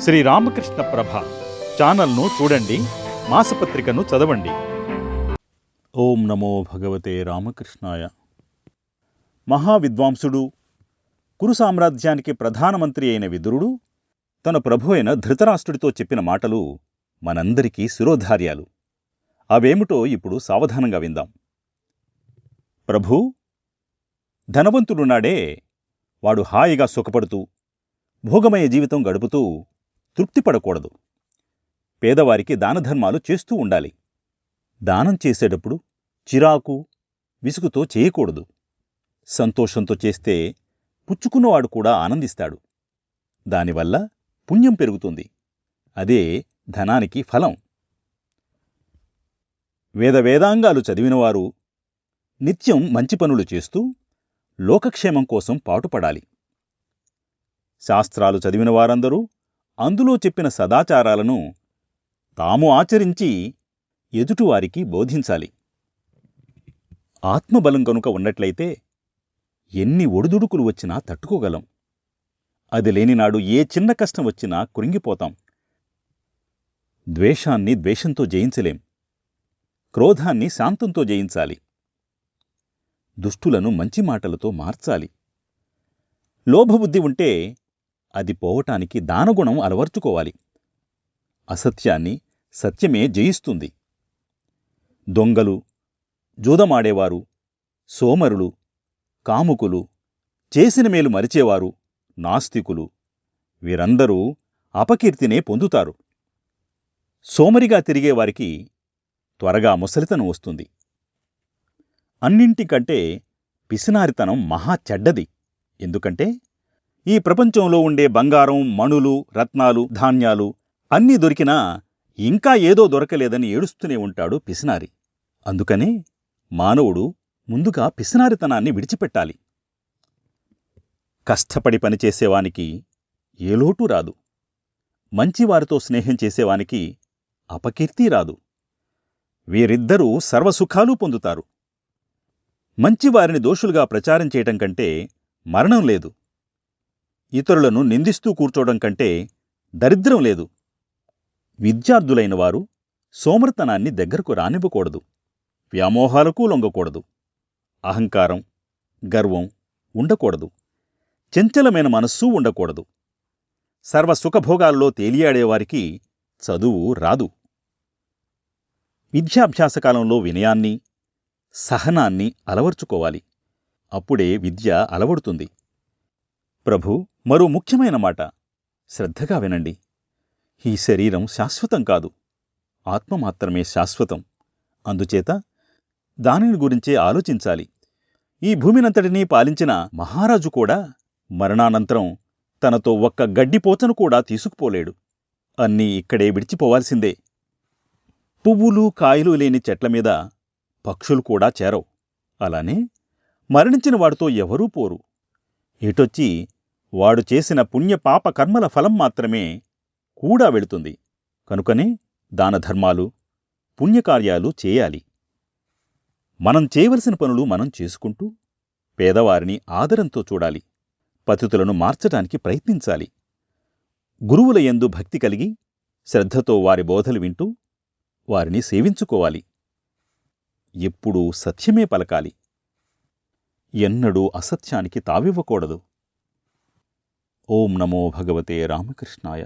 శ్రీ రామకృష్ణ ప్రభ ఛానల్ను చూడండి మాసపత్రికను చదవండి. ఓం నమో భగవతే రామకృష్ణాయ. మహావిద్వాంసుడు కురు సామ్రాజ్యానికి ప్రధానమంత్రి అయిన విదురుడు తన ప్రభు అయిన ధృతరాష్ట్రుడితో చెప్పిన మాటలు మనందరికీ శిరోధార్యాలు. అవేమిటో ఇప్పుడు సావధానంగా విందాం. ప్రభూ ధనవంతుడున్నాడే వాడు హాయిగా సుఖపడుతూ భోగమయ జీవితం గడుపుతూ తృప్తిపడకూడదు. పేదవారికి దానధర్మాలు చేస్తూ ఉండాలి. దానం చేసేటప్పుడు చిరాకు విసుగుతో చేయకూడదు. సంతోషంతో చేస్తే పుచ్చుకున్నవాడు కూడా ఆనందిస్తాడు. దానివల్ల పుణ్యం పెరుగుతుంది. అదే ధనానికి ఫలం. వేద వేదాంగాలు చదివినవారు నిత్యం మంచి పనులు చేస్తూ లోకక్షేమం కోసం పాటుపడాలి. శాస్త్రాలు చదివిన వారందరూ అందులో చెప్పిన సదాచారాలను తాము ఆచరించి ఎదుటివారికి బోధించాలి. ఆత్మబలం కనుక ఉన్నట్లయితే ఎన్ని ఒడిదుడుకులు వచ్చినా తట్టుకోగలం. అది లేనినాడు ఏ చిన్న కష్టం వచ్చినా కృంగిపోతాం ద్వేషాన్ని ద్వేషంతో జయించలేం. క్రోధాన్ని శాంతంతో జయించాలి. దుష్టులను మంచి మాటలతో మార్చాలి. లోభబుద్ధి ఉంటే అది పోవటానికి దానగుణం అలవర్చుకోవాలి. అసత్యాన్ని సత్యమే జయిస్తుంది. దొంగలు జూదమాడేవారు సోమరులు కాముకులు చేసిన మేలు మరిచేవారు నాస్తికులు వీరందరూ అపకీర్తినే పొందుతారు. సోమరిగా తిరిగేవారికి త్వరగా ముసలితనం వస్తుంది. అన్నింటికంటే పిసినారితనం మహా చెడ్డది. ఎందుకంటే ఈ ప్రపంచంలో ఉండే బంగారం మణులు రత్నాలు ధాన్యాలు అన్నీ దొరికినా ఇంకా ఏదో దొరకలేదని ఏడుస్తూనే ఉంటాడు పిసినారి. అందుకనే మానవుడు ముందుగా పిసినారితనాన్ని విడిచిపెట్టాలి. కష్టపడి పనిచేసేవానికి ఏ లోటు రాదు. మంచివారితో స్నేహం చేసేవానికి అపకీర్తి రాదు. వీరిద్దరూ సర్వసుఖాలు పొందుతారు. మంచివారిని దోషులుగా ప్రచారం చేయటం కంటే మరణం లేదు. ఇతరులను నిందిస్తూ కూర్చోవడం కంటే దరిద్రం లేదు. విద్యార్థులైన వారు సోమర్తనాన్ని దగ్గరకు రానివ్వకూడదు. వ్యామోహాలకు లొంగకూడదు అహంకారం గర్వం ఉండకూడదు. చంచలమైన మనస్సు ఉండకూడదు. సర్వసుఖభోగాల్లో తేలియాడేవారికి చదువు రాదు. విద్యాభ్యాస కాలంలో వినయాన్ని సహనాన్ని అలవర్చుకోవాలి. అప్పుడే విద్య అలవడుతుంది. ప్రభు మరో ముఖ్యమైన మాట. శ్రద్ధగా వినండి. ఈ శరీరం శాశ్వతం కాదు. ఆత్మ మాత్రమే శాశ్వతం. అందుచేత దానిని గురించే ఆలోచించాలి. ఈ భూమినంతటినీ పాలించిన మహారాజు కూడా మరణానంతరం తనతో ఒక్క గడ్డిపోచను కూడా తీసుకుపోలేడు. అన్నీ ఇక్కడే విడిచిపోవాల్సిందే. పువ్వులు కాయలు లేని చెట్ల మీద పక్షులు కూడా చేరవు. అలానే మరణించిన వాడితో ఎవరూ పోరు. ఇటొచ్చి వాడు చేసిన పుణ్యపాప కర్మల ఫలం మాత్రమే కూడా వెళుతుంది. కనుకనే దానధర్మాలు పుణ్యకార్యాలు చేయాలి. మనం చేయవలసిన పనులు మనం చేసుకుంటూ పేదవారిని ఆదరంతో చూడాలి. పతితులను మార్చటానికి ప్రయత్నించాలి. గురువుల యందు భక్తి కలిగి శ్రద్ధతో వారి బోధలు వింటూ వారిని సేవించుకోవాలి. ఎప్పుడూ సత్యమే పలకాలి. ఎన్నడూ అసత్యానికి తావివ్వకూడదు. ఓం నమో భగవతే రామకృష్ణాయ